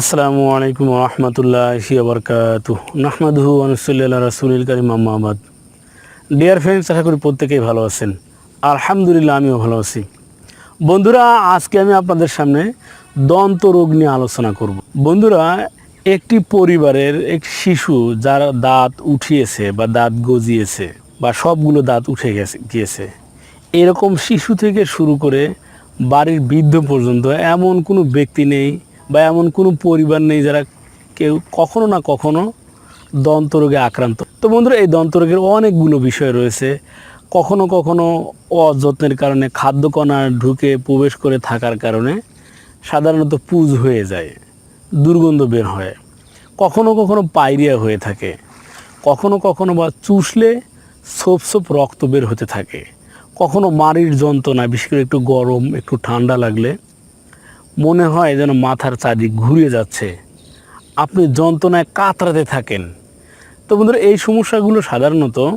আসসালামু আলাইকুম রহমতুল্লাহ বরকাত নাহমাদহু আনসুল্লাহ রাসুলিল করিম আহমাদ ডিয়ার ফ্রেন্ডস আশা করি প্রত্যেকেই ভালো আছেন। আলহামদুলিল্লাহ, আমিও ভালো আছি। বন্ধুরা, আজকে আমি আপনাদের সামনে দন্ত রোগ নিয়ে আলোচনা করব। বন্ধুরা, একটি পরিবারের এক শিশু যার দাঁত উঠিয়েছে বা দাঁত গজিয়েছে বা সবগুলো দাঁত উঠে গেছে, গিয়েছে, এরকম শিশু থেকে শুরু করে বাড়ির বৃদ্ধ পর্যন্ত এমন কোনো ব্যক্তি নেই বা এমন কোনো পরিবার নেই যারা কেউ কখনো না কখনো দন্তরোগে আক্রান্ত। তো বন্ধুরা, এই দন্তরোগের অনেকগুলো বিষয় রয়েছে। কখনো কখনো অযত্নের কারণে খাদ্যকণা ঢুকে প্রবেশ করে থাকার কারণে সাধারণত পুজ হয়ে যায়, দুর্গন্ধ বের হয়। কখনো কখনো পাইরিয়া হয়ে থাকে। কখনো কখনো বা চুষলে সোপ সোপ রক্ত বের হতে থাকে। কখনো মাড়ির যন্ত্রণা, বিশেষ করে একটু গরম, একটু ঠান্ডা লাগলে মনে হয় যেন মাথার চারদিক ঘুরে যাচ্ছে। আপনি যন্ত্রণায় কাতরাতে থাকেন। তো বন্ধুরা, এই সমস্যাগুলো সাধারণত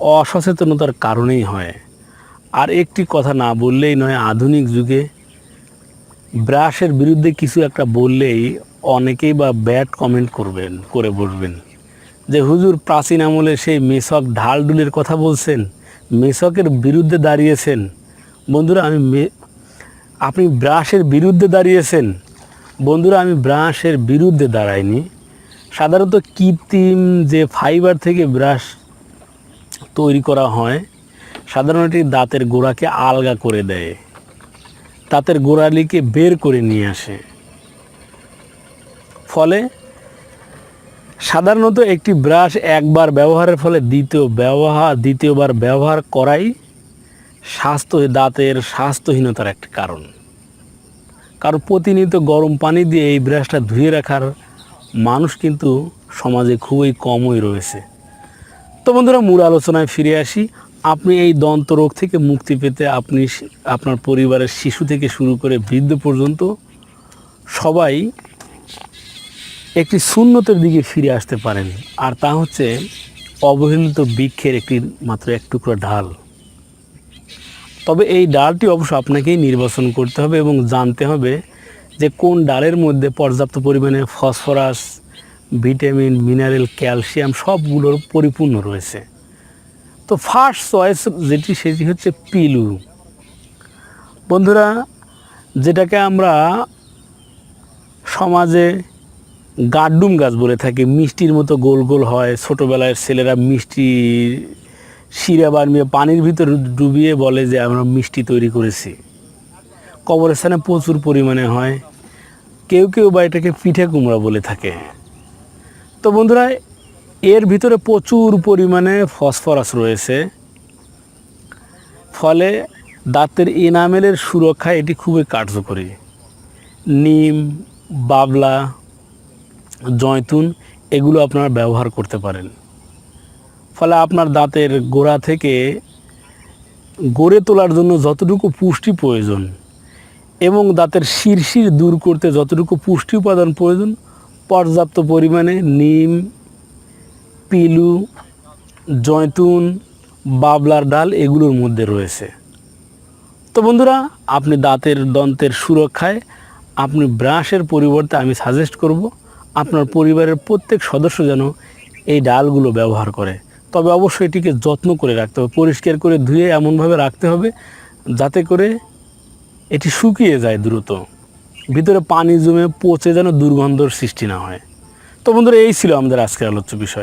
অসচেতনতার কারণেই হয়। আর একটি কথা না বললেই নয়, আধুনিক যুগে ব্রাশের বিরুদ্ধে কিছু একটা বললেই অনেকেই বা ব্যাড কমেন্ট করবেন, করে বসবেন। যে হুজুর প্রাচীন আমলে সেই মেসক ঢালডুলের কথা বলছেন, মেসকের বিরুদ্ধে দাঁড়িয়েছেন। বন্ধুরা, আমি আপনি ব্রাশের বিরুদ্ধে দাঁড়িয়েছেন। বন্ধুরা, আমি ব্রাশের বিরুদ্ধে দাঁড়াইনি। সাধারণত কৃত্রিম যে ফাইবার থেকে ব্রাশ তৈরি করা হয়, সাধারণত দাঁতের গোড়াকে আলগা করে দেয়। দাঁতের গোড়ালিকে বের করে নিয়ে আসে। ফলে সাধারণত একটি ব্রাশ একবার ব্যবহারের ফলে দ্বিতীয় ব্যবহার, দ্বিতীয়বার ব্যবহার করাই স্বাস্থ্য দাঁতের স্বাস্থ্যহীনতার একটা কারণ। কারণ প্রতিনিয়ত গরম পানি দিয়ে এই ব্রাশটা ধুয়ে রাখার মানুষ কিন্তু সমাজে খুবই কমই রয়েছে। তো বন্ধুরা, মূল আলোচনায় ফিরে আসি। আপনি এই দন্ত রোগ থেকে মুক্তি পেতে আপনি আপনার পরিবারের শিশু থেকে শুরু করে বৃদ্ধ পর্যন্ত সবাই একটি শূন্যতের দিকে ফিরে আসতে পারেন। আর তা হচ্ছে অবহেলিত বৃক্ষের একটি মাত্র এক টুকরো ঢাল। তবে এই ডালটি অবশ্য আপনাকেই নির্বাচন করতে হবে এবং জানতে হবে যে কোন ডালের মধ্যে পর্যাপ্ত পরিমাণে ফসফরাস, ভিটামিন, মিনারেল, ক্যালসিয়াম সবগুলোর পরিপূর্ণ রয়েছে। তো ফার্স্ট চয়েস যেটি, সেটি হচ্ছে পিলু। বন্ধুরা, যেটাকে আমরা সমাজে গাড্ডুম গাছ বলে থাকি, মিষ্টির মতো গোল গোল হয়। ছোটোবেলায় ছেলেরা মিষ্টি শিরা বানিয়ে পানির ভিতর ডুবিয়ে বলে যে আমরা মিষ্টি তৈরি করেছি। কবরস্থানে প্রচুর পরিমাণে হয়। কেউ কেউ বা এটাকে পিঠে কুমড়া বলে থাকে। তো বন্ধুরা, এর ভিতরে প্রচুর পরিমাণে ফসফরাস রয়েছে। ফলে দাঁতের এনামেলের সুরক্ষায় এটি খুবই কার্যকরী। নিম, বাবলা, জয়তুন, এগুলো আপনারা ব্যবহার করতে পারেন। ফলে আপনার দাঁতের গোড়া থেকে গড়ে তোলার জন্য যতটুকু পুষ্টি প্রয়োজন এবং দাঁতের শিরশির দূর করতে যতটুকু পুষ্টি উপাদান প্রয়োজন, পর্যাপ্ত পরিমাণে নিম, পিলু, জয়তুন, বাবলার ডাল এগুলোর মধ্যে রয়েছে। তো বন্ধুরা, আপনি দাঁতের দন্তের সুরক্ষায় আপনি ব্রাশের পরিবর্তে আমি সাজেস্ট করব, আপনার পরিবারের প্রত্যেক সদস্য যেন এই ডালগুলো ব্যবহার করে। তবে অবশ্যই এটিকে যত্ন করে রাখতে হবে, পরিষ্কার করে ধুয়ে এমনভাবে রাখতে হবে যাতে করে এটি শুকিয়ে যায় দ্রুত। ভিতরে পানি জমে পচে যেন দুর্গন্ধর সৃষ্টি না হয়। তো বন্ধুরা, এই ছিল আমাদের আজকের আলোচ্য বিষয়।